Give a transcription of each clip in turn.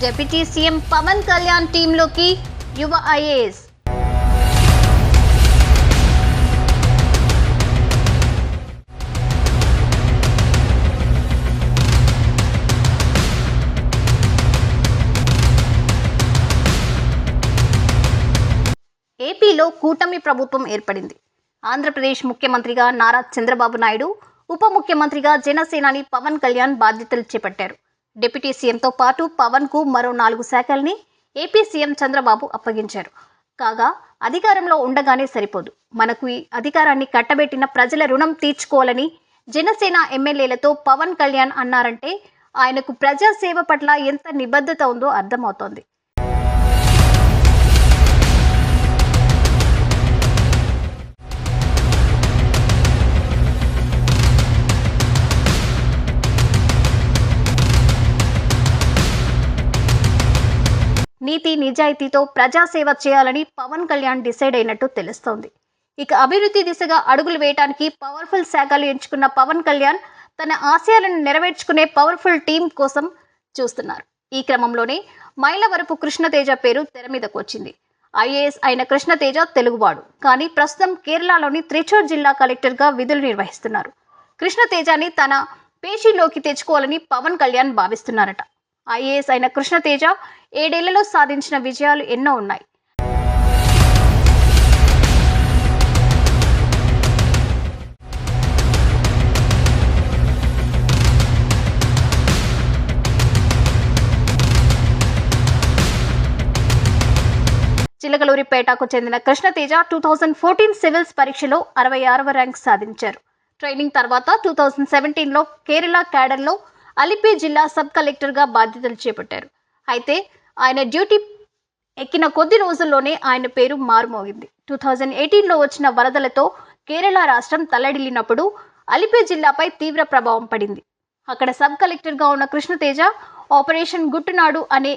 Deputy CM Pawan Kalyan టీంలోకి యువ IAS. ఏపీలో కూటమి ప్రభుత్వం ఏర్పడింది. ఆంధ్రప్రదేశ్ ముఖ్యమంత్రిగా నారా చంద్రబాబు నాయుడు ఉప ముఖ్యమంత్రిగా జనసేనాని పవన్ కళ్యాణ్ బాధ్యతలు చేపట్టారు. డిప్యూటీ సీఎంతో పాటు పవన్కు మరో నాలుగు శాఖల్ని ఏపీ సీఎం చంద్రబాబు అప్పగించారు. కాగా అధికారంలో ఉండగానే సరిపోదు. మనకు ఈ అధికారాన్ని కట్టబెట్టిన ప్రజల రుణం తీర్చుకోవాలని జనసేన ఎమ్మెల్యేలతో పవన్ కళ్యాణ్ అన్నారంటే ఆయనకు ప్రజాసేవ పట్ల ఎంత నిబద్ధత ఉందో అర్థమవుతోంది. నీతి నిజాయితీతో ప్రజాసేవ చేయాలని పవన్ కళ్యాణ్ డిసైడ్ అయినట్టు తెలుస్తోంది. ఇక అభివృద్ధి దిశగా అడుగులు వేయడానికి పవర్ఫుల్ శాఖలు ఎంచుకున్న పవన్ కళ్యాణ్ తన ఆశయాలను నెరవేర్చుకునే పవర్ఫుల్ టీం కోసం చూస్తున్నారు. ఈ క్రమంలోనే మైలవరపు కృష్ణతేజ పేరు తెర మీదకు వచ్చింది. ఐఏఎస్ అయిన కృష్ణతేజ తెలుగువాడు. కానీ ప్రస్తుతం కేరళలోని త్రిచూర్ జిల్లా కలెక్టర్గా విధులు నిర్వహిస్తున్నారు. కృష్ణతేజాని తన పేషీలోకి తెచ్చుకోవాలని పవన్ కళ్యాణ్ భావిస్తున్నారట. ఐఏఎస్ అయిన కృష్ణతేజ ఏడేళ్ళలో సాధించిన విజయాలు ఎన్నో ఉన్నాయి. చిలకలూరిపేటకు చెందిన Krishnateja two thousand fourteen civils పరీక్షలో అరవై ఆరవ ర్యాంక్ సాధించారు. ట్రైనింగ్ తర్వాత టూ థౌజండ్ సెవెంటీన్లో కేరళ క్యాడర్లో అలిపి జిల్లా సబ్ కలెక్టర్గా బాధ్యతలు చేపట్టారు. అయితే ఆయన డ్యూటీ ఎక్కిన కొద్ది రోజుల్లోనే ఆయన పేరు మారుమోగింది. టూ థౌజండ్ ఎయిటీన్లో వచ్చిన వరదలతో కేరళ రాష్ట్రం తల్లడిల్లినప్పుడు అలిపే జిల్లాపై తీవ్ర ప్రభావం పడింది. అక్కడ సబ్ కలెక్టర్గా ఉన్న కృష్ణతేజ ఆపరేషన్ గుట్టునాడు అనే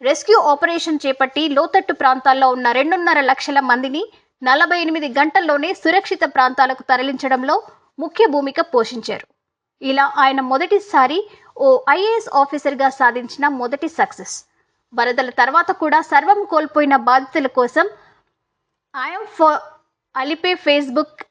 రెస్క్యూ ఆపరేషన్ చేపట్టి లోతట్టు ప్రాంతాల్లో ఉన్న రెండున్నర లక్షల మందిని నలభై ఎనిమిది గంటల్లోనే సురక్షిత ప్రాంతాలకు తరలించడంలో ముఖ్య భూమిక పోషించారు. ఇలా ఆయన మొదటిసారి ఓ ఐఏఎస్ ఆఫీసర్గా సాధించిన మొదటి సక్సెస్. వరదల తర్వాత కూడా సర్వం కోల్పోయిన బాధితుల కోసం I'm for Alleppey Facebook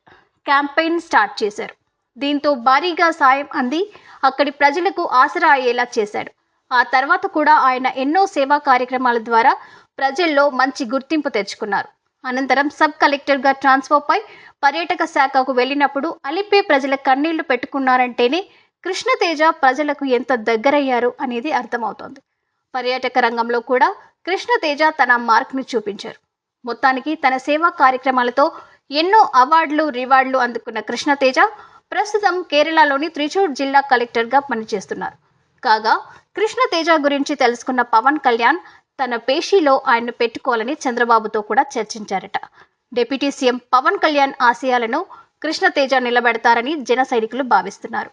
campaign start చేశారు. దీంతో భారీగా సాయం అంది. అక్కడి ప్రజలకు ఆసరా అయ్యేలా చేశాడు. ఆ తర్వాత కూడా ఆయన ఎన్నో సేవా కార్యక్రమాల ద్వారా ప్రజల్లో మంచి గుర్తింపు తెచ్చుకున్నారు. అనంతరం సబ్ కలెక్టర్గా ట్రాన్స్ఫర్పై పర్యాటక శాఖకు వెళ్ళినప్పుడు అలిపే ప్రజల కన్నీళ్ళు పెట్టుకున్నారంటేనే కృష్ణతేజ ప్రజలకు ఎంత దగ్గరయ్యారు అనేది అర్థమవుతోంది. పర్యాటక రంగంలో కూడా కృష్ణతేజ తన మార్క్ని చూపించారు. మొత్తానికి తన సేవా కార్యక్రమాలతో ఎన్నో అవార్డులు రివార్డులు అందుకున్న కృష్ణతేజ ప్రస్తుతం కేరళలోని త్రిచూర్ జిల్లా కలెక్టర్గా పనిచేస్తున్నారు. కాగా కృష్ణతేజ గురించి తెలుసుకున్న పవన్ కళ్యాణ్ తన పేషీలో ఆయన్ను పెట్టుకోవాలని చంద్రబాబుతో కూడా చర్చించారట. డిప్యూటీ సీఎం పవన్ కళ్యాణ్ ఆశయాలను కృష్ణతేజ నిలబెడతారని జన సైనికులు భావిస్తున్నారు.